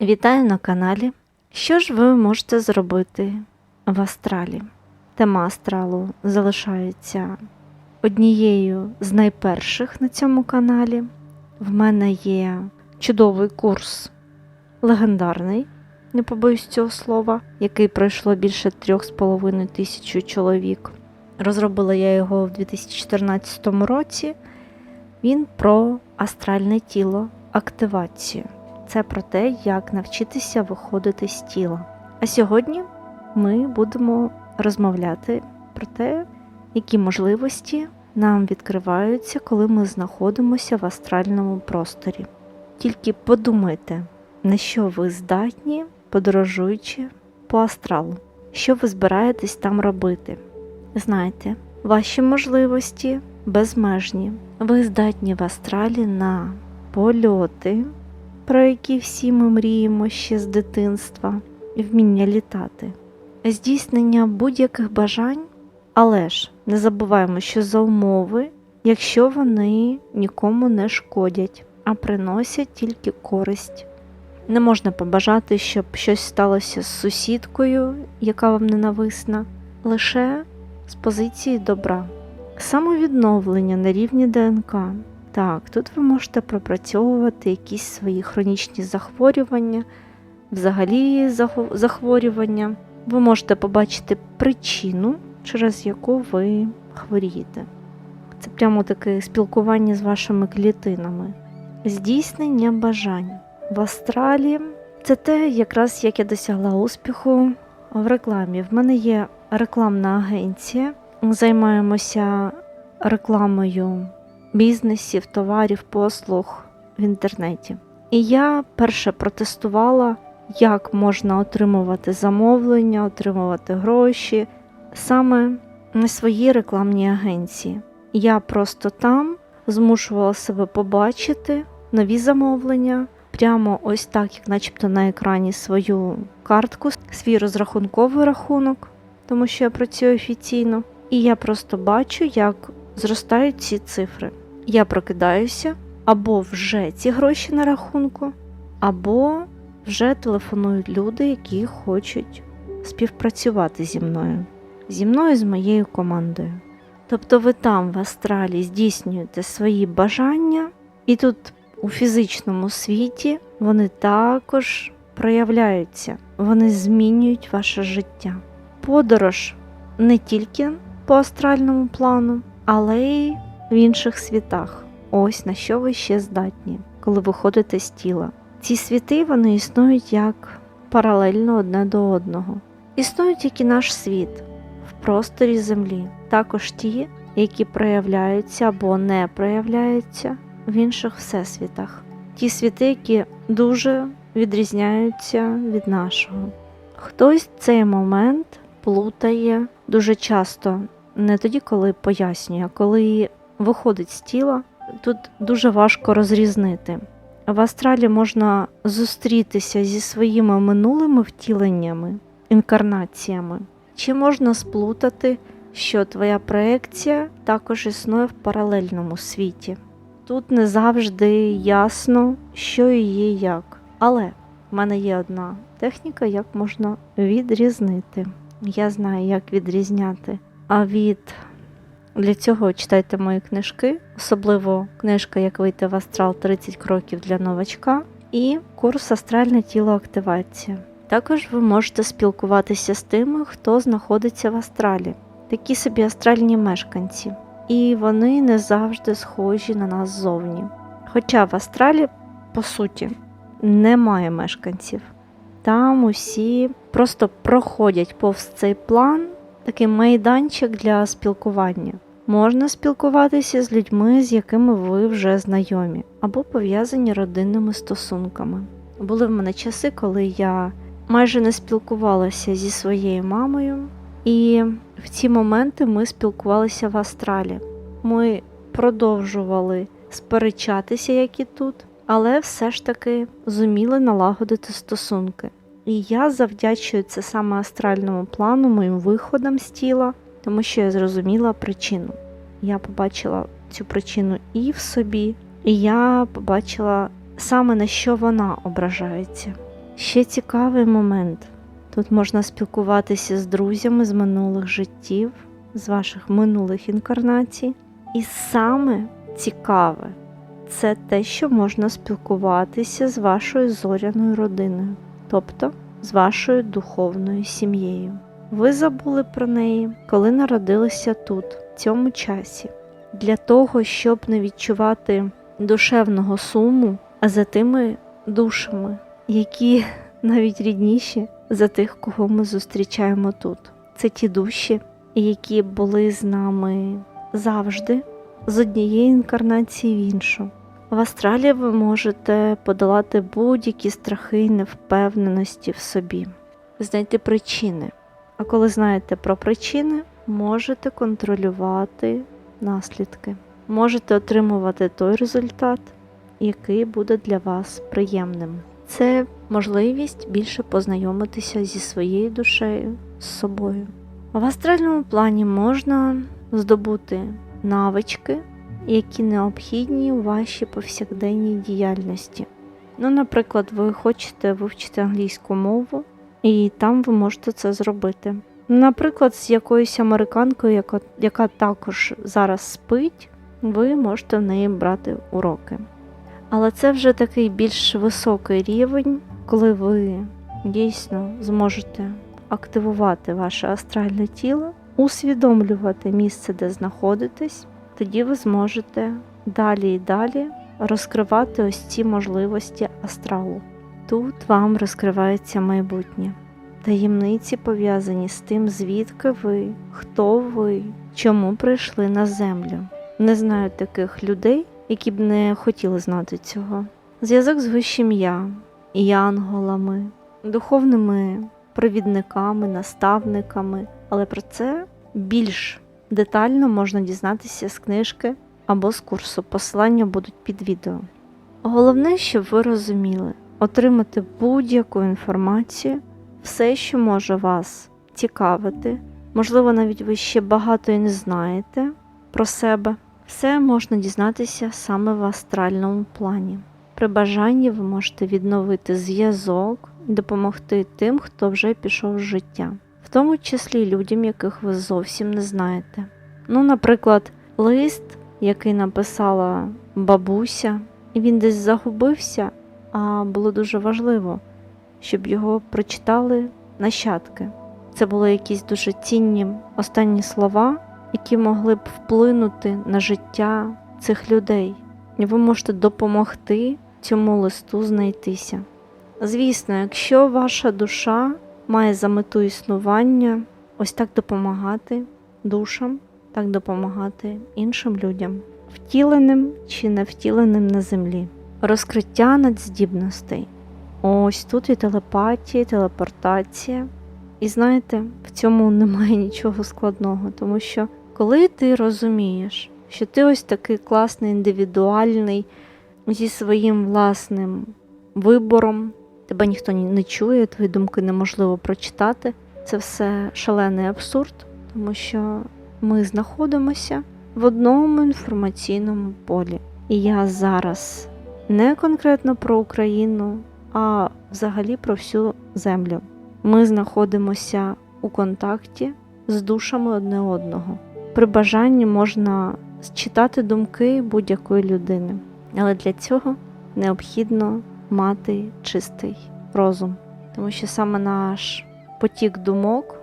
Вітаю на каналі. Що ж ви можете зробити в астралі? Тема астралу залишається однією з найперших на цьому каналі. В мене є чудовий курс легендарний, не побоюсь цього слова, який пройшло більше трьох з половиною тисяч чоловік. Розробила я його в 2014 році. Він про астральне тіло, активацію. Це про те, як навчитися виходити з тіла. А сьогодні ми будемо розмовляти про те, які можливості нам відкриваються, коли ми знаходимося в астральному просторі. Тільки подумайте, на що ви здатні, подорожуючи по астралу, що ви збираєтесь там робити. Знайте, ваші можливості безмежні. Ви здатні в астралі на польоти, про які всі ми мріємо ще з дитинства, вміння літати, здійснення будь-яких бажань, але ж не забуваємо, що за умови, якщо вони нікому не шкодять, а приносять тільки користь. Не можна побажати, щоб щось сталося з сусідкою, яка вам ненависна, лише з позиції добра. Самовідновлення на рівні ДНК. Так, тут ви можете пропрацьовувати якісь свої хронічні захворювання, взагалі захворювання. Ви можете побачити причину, через яку ви хворієте. Це прямо таке спілкування з вашими клітинами. Здійснення бажань. В астралі це те, якраз як я досягла успіху в рекламі. В мене є рекламна агенція. Займаємося рекламою бізнесів, товарів, послуг в інтернеті. І я перше протестувала, як можна отримувати замовлення, отримувати гроші саме на своїй рекламній агенції. Я просто там змушувала себе побачити нові замовлення, прямо ось так, як начебто на екрані свою картку, свій розрахунковий рахунок, тому що я працюю офіційно. І я просто бачу, як зростають ці цифри. Я прокидаюся, або вже ці гроші на рахунку, або вже телефонують люди, які хочуть співпрацювати зі мною, зі мною з моєю командою. Тобто ви там в астралі здійснюєте свої бажання, і тут у фізичному світі вони також проявляються, вони змінюють ваше життя. Подорож не тільки по астральному плану, але й в інших світах. Ось на що ви ще здатні, коли виходите з тіла. Ці світи вони існують як паралельно одне до одного. Існують як і наш світ в просторі Землі, також ті, які проявляються або не проявляються в інших всесвітах. Ті світи, які дуже відрізняються від нашого. Хтось цей момент плутає дуже часто, не тоді, коли пояснює, коли виходить з тіла, тут дуже важко розрізнити. В астралі можна зустрітися зі своїми минулими втіленнями, інкарнаціями, чи можна сплутати, що твоя проекція також існує в паралельному світі. Тут не завжди ясно, що і є як. Але в мене є одна техніка, як можна відрізнити. Я знаю, як відрізняти. А від для цього читайте мої книжки, особливо книжка Як вийти в астрал 30 кроків для новачка і курс Астральне тіло активація. Також ви можете спілкуватися з тими, хто знаходиться в астралі, такі собі астральні мешканці, і вони не завжди схожі на нас ззовні. Хоча в астралі, по суті, немає мешканців. Там усі просто проходять повз цей план, такий майданчик для спілкування. Можна спілкуватися з людьми, з якими ви вже знайомі, або пов'язані родинними стосунками. Були в мене часи, коли я майже не спілкувалася зі своєю мамою, і в ці моменти ми спілкувалися в астралі. Ми продовжували сперечатися, як і тут, але все ж таки зуміли налагодити стосунки. І я завдячую це саме астральному плану, моїм виходам з тіла, тому що я зрозуміла причину. Я побачила цю причину і в собі, і я побачила саме на що вона ображається. Ще цікавий момент. Тут можна спілкуватися з друзями з минулих життів, з ваших минулих інкарнацій. І саме цікаве це те, що можна спілкуватися з вашою зоряною родиною, тобто з вашою духовною сім'єю. Ви забули про неї, коли народилися тут, в цьому часі, для того, щоб не відчувати душевного суму, за тими душами, які навіть рідніші за тих, кого ми зустрічаємо тут. Це ті душі, які були з нами завжди, з однієї інкарнації в іншу. В астралі ви можете подолати будь-які страхи і невпевненості в собі, знайти причини. А коли знаєте про причини, можете контролювати наслідки, можете отримувати той результат, який буде для вас приємним. Це можливість більше познайомитися зі своєю душею, з собою. В астральному плані можна здобути навички, які необхідні у вашій повсякденній діяльності. Ну, наприклад, ви хочете вивчити англійську мову, і там ви можете це зробити. Наприклад, з якоюсь американкою, яка, яка також зараз спить, ви можете в неї брати уроки. Але це вже такий більш високий рівень, коли ви дійсно зможете активувати ваше астральне тіло, усвідомлювати місце, де знаходитесь, тоді ви зможете далі і далі розкривати ось ці можливості астралу. Тут вам розкривається майбутнє. Таємниці пов'язані з тим, звідки ви, хто ви, чому прийшли на землю. Не знаю таких людей, які б не хотіли знати цього. Зв'язок з вищим я, янголами, духовними провідниками, наставниками, але про це більш детально можна дізнатися з книжки або з курсу. Посилання будуть під відео. Головне, щоб ви розуміли, отримати будь-яку інформацію, все, що може вас цікавити, можливо, навіть ви ще багато і не знаєте про себе. Все можна дізнатися саме в астральному плані. При бажанні ви можете відновити зв'язок допомогти тим, хто вже пішов з життя, в тому числі людям, яких ви зовсім не знаєте. Ну, наприклад, лист, який написала бабуся, і він десь загубився, а було дуже важливо, щоб його прочитали нащадки. Це були якісь дуже цінні останні слова, які могли б вплинути на життя цих людей, і ви можете допомогти цьому листу знайтися. Звісно, якщо ваша душа має за мету існування, ось так допомагати душам, так допомагати іншим людям, втіленим чи не втіленим на землі, розкриття надздібностей. Ось тут і телепатія, і телепортація. І знаєте, в цьому немає нічого складного, тому що коли ти розумієш, що ти ось такий класний, індивідуальний, зі своїм власним вибором, тебе ніхто не чує, твої думки неможливо прочитати, це все шалений абсурд, тому що ми знаходимося в одному інформаційному полі. І я зараз не конкретно про Україну, а взагалі про всю землю. Ми знаходимося у контакті з душами одне одного. При бажанні можна читати думки будь-якої людини, але для цього необхідно мати чистий розум, тому що саме наш потік думок,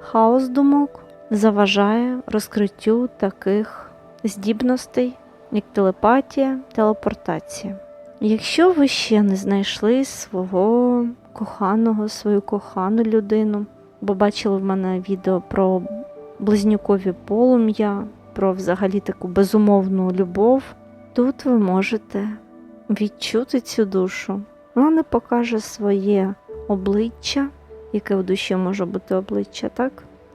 хаос думок заважає розкриттю таких здібностей, як телепатія, телепортація. Якщо ви ще не знайшли свого коханого, свою кохану людину, бо бачили в мене відео про близнюкові полум'я, про взагалі таку безумовну любов, тут ви можете відчути цю душу. Вона не покаже своє обличчя, яке в душі може бути обличчя, так?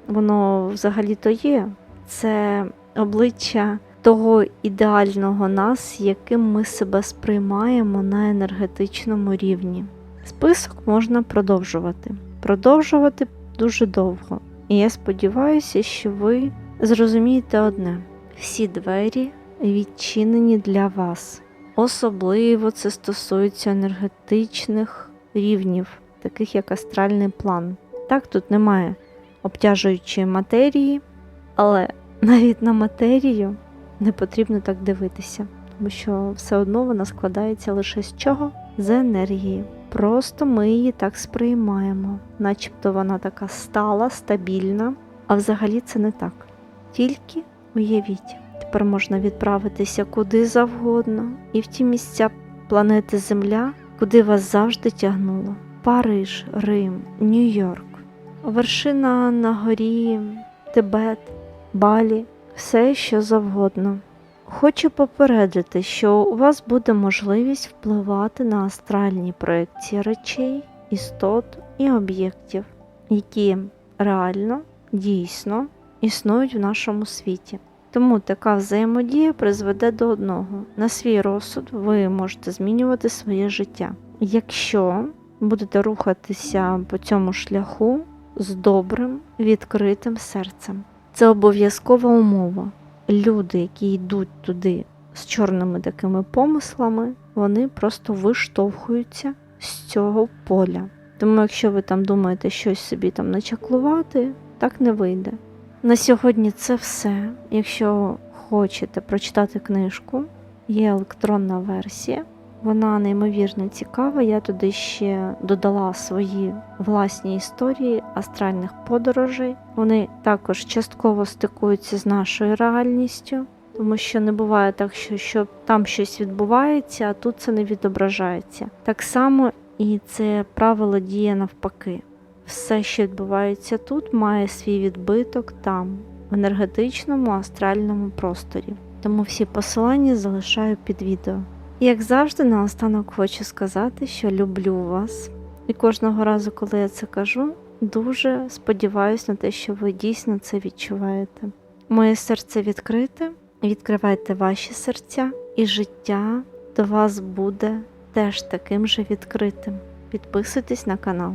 Воно взагалі-то є. Це обличчя того ідеального нас, яким ми себе сприймаємо на енергетичному рівні. Список можна продовжувати. Продовжувати дуже довго. І я сподіваюся, що ви зрозумієте одне: всі двері відчинені для вас. Особливо це стосується енергетичних рівнів, таких як астральний план. Так, тут немає обтяжуючої матерії, але навіть на матерію не потрібно так дивитися, тому що все одно вона складається лише з чого? З енергії. Просто ми її так сприймаємо, начебто вона така стала, стабільна, а взагалі це не так. Тільки уявіть, тепер можна відправитися куди завгодно, і в ті місця планети Земля, куди вас завжди тягнуло: Париж, Рим, Нью-Йорк, вершина на горі, Тибет, Балі, все що завгодно. Хочу попередити, що у вас буде можливість впливати на астральні проекції речей, істот і об'єктів, які реально, дійсно існують в нашому світі. Тому така взаємодія призведе до одного: на свій розсуд ви можете змінювати своє життя, якщо будете рухатися по цьому шляху з добрим, відкритим серцем. Це обов'язкова умова. Люди, які йдуть туди з чорними такими помислами, вони просто виштовхуються з цього поля. Тому, якщо ви там думаєте щось собі там начаклувати, так не вийде. На сьогодні це все. Якщо хочете прочитати книжку, є електронна версія. Вона неймовірно цікава. Я туди ще додала свої власні історії астральних подорожей. Вони також частково стикуються з нашою реальністю, тому що не буває так, що, що там щось відбувається, а тут це не відображається. Так само і це правило діє навпаки. Все, що відбувається тут, має свій відбиток там, в енергетичному астральному просторі. Тому всі посилання залишаю під відео. Як завжди, наостанок хочу сказати, що люблю вас. І кожного разу, коли я це кажу, дуже сподіваюся на те, що ви дійсно це відчуваєте. Моє серце відкрите, відкривайте ваші серця, і життя до вас буде теж таким же відкритим. Підписуйтесь на канал.